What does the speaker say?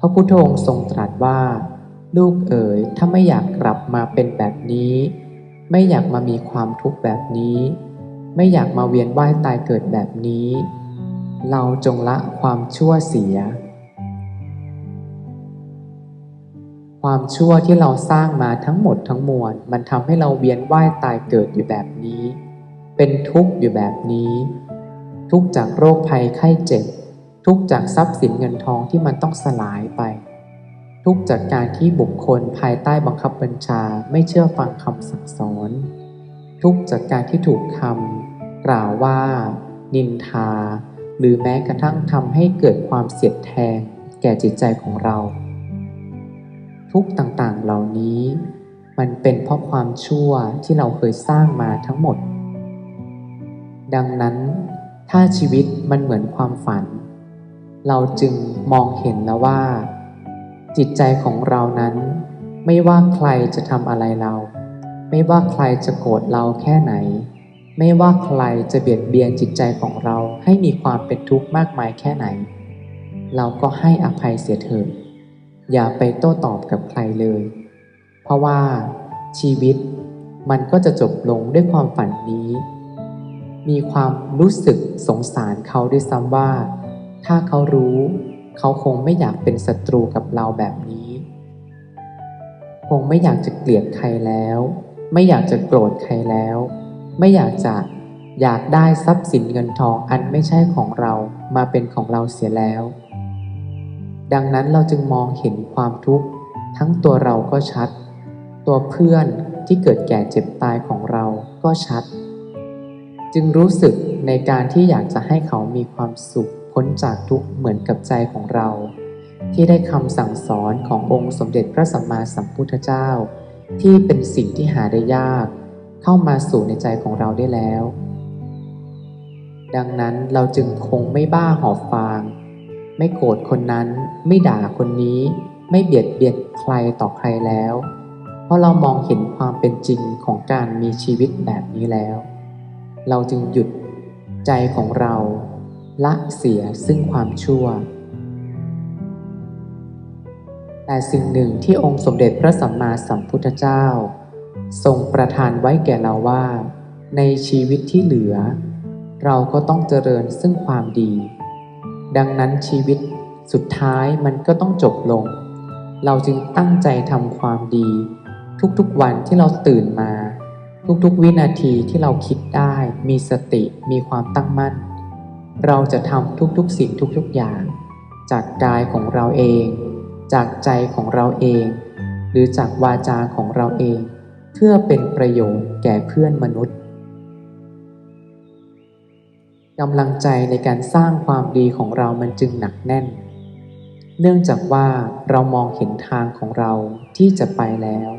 พระพุทธองค์ทรงตรัสว่า ลูกเอ๋ยถ้าไม่อยากกลับมาเป็นแบบนี้ ไม่อยากมามีความทุกข์แบบนี้ ไม่อยากมาเวียนว่ายตายเกิดแบบนี้ เราจงละความชั่วเสีย ความชั่วที่เราสร้างมาทั้งหมดทั้งมวลมันทำให้เราเวียนว่ายตายเกิดอยู่แบบนี้ เป็นทุกข์อยู่แบบนี้ ทุกข์จากโรคภัยไข้เจ็บ ทุกจากทรัพย์สินเงินทองที่มันต้องสลายไป ทุกจากการที่บุคคลภายใต้บังคับบัญชาไม่เชื่อฟังคำสั่งสอน ทุกจากการที่ถูกคำกล่าวว่า นินทา หรือแม้กระทั่งทำให้เกิดความเสียดแทง แก่จิตใจของเรา ทุกต่างๆเหล่านี้ มันเป็นเพราะความชั่วที่เราเคยสร้างมาทั้งหมด ดังนั้น ถ้าชีวิตมันเหมือนความฝัน เราจึงมองเห็นแล้วว่า จิตใจของเรานั้น ไม่ว่าใครจะทำอะไรเรา ไม่ว่าใครจะโกรธเราแค่ไหน ไม่ว่าใครจะเบียดเบียนจิตใจของเราให้มีความเป็นทุกข์มากมายแค่ไหน เราก็ให้อภัยเสียเถิดอย่าไปโต้ตอบกับใครเลย เพราะว่าชีวิตมันก็จะจบลงด้วยความฝันนี้ มีความรู้สึกสงสารเขาด้วยซ้ำว่า ถ้าเขารู้ เขาคงไม่อยากเป็นศัตรูกับเราแบบนี้ คงไม่อยากจะเกลียดใครแล้ว ไม่อยากจะโกรธใครแล้ว ไม่อยากจะอยากได้ทรัพย์สินเงินทองอันไม่ใช่ของเรามาเป็นของเราเสียแล้ว ดังนั้นเราจึงมองเห็นความทุกข์ ทั้งตัวเราก็ชัด ตัวเพื่อนที่เกิดแก่เจ็บตายของเราก็ชัด จึงรู้สึกในการที่อยากจะให้เขามีความสุข พ้นจากทุกข์เหมือนกับใจของเรา ที่ได้คำสั่งสอนขององค์สมเด็จพระสัมมาสัมพุทธเจ้า ที่เป็นสิ่งที่หาได้ยาก เข้ามาสู่ในใจของเราได้แล้ว ดังนั้นเราจึงคงไม่บ้าหอบฟาง ไม่โกรธคนนั้น ไม่ด่าคนนี้ ไม่เบียดเบียนใครต่อใครแล้ว เพราะเรามองเห็นความเป็นจริงของการมีชีวิตแบบนี้แล้ว เราจึงหยุดใจของเรา ละเสียซึ่งความชั่ว แต่สิ่งหนึ่งที่องค์สมเด็จพระสัมมาสัมพุทธเจ้า ทรงประทานไว้แก่เราว่า ในชีวิตที่เหลือ เราก็ต้องเจริญซึ่งความดี ดังนั้นชีวิตสุดท้ายมันก็ต้องจบลง เราจึงตั้งใจทำความดี ทุกๆวันที่เราตื่นมา ทุกๆวินาทีที่เราคิดได้ มีสติมีความตั้งมั่น เราจะทำทุกๆสิ่งทุกๆอย่าง จากกายของเราเอง จากใจของเราเอง หรือจากวาจาของเราเอง เพื่อเป็นประโยชน์แก่เพื่อนมนุษย์กำลังใจในการสร้างความดีของเรามันจึงหนักแน่น เนื่องจากว่าเรามองเห็นทางของเราที่จะไปแล้ว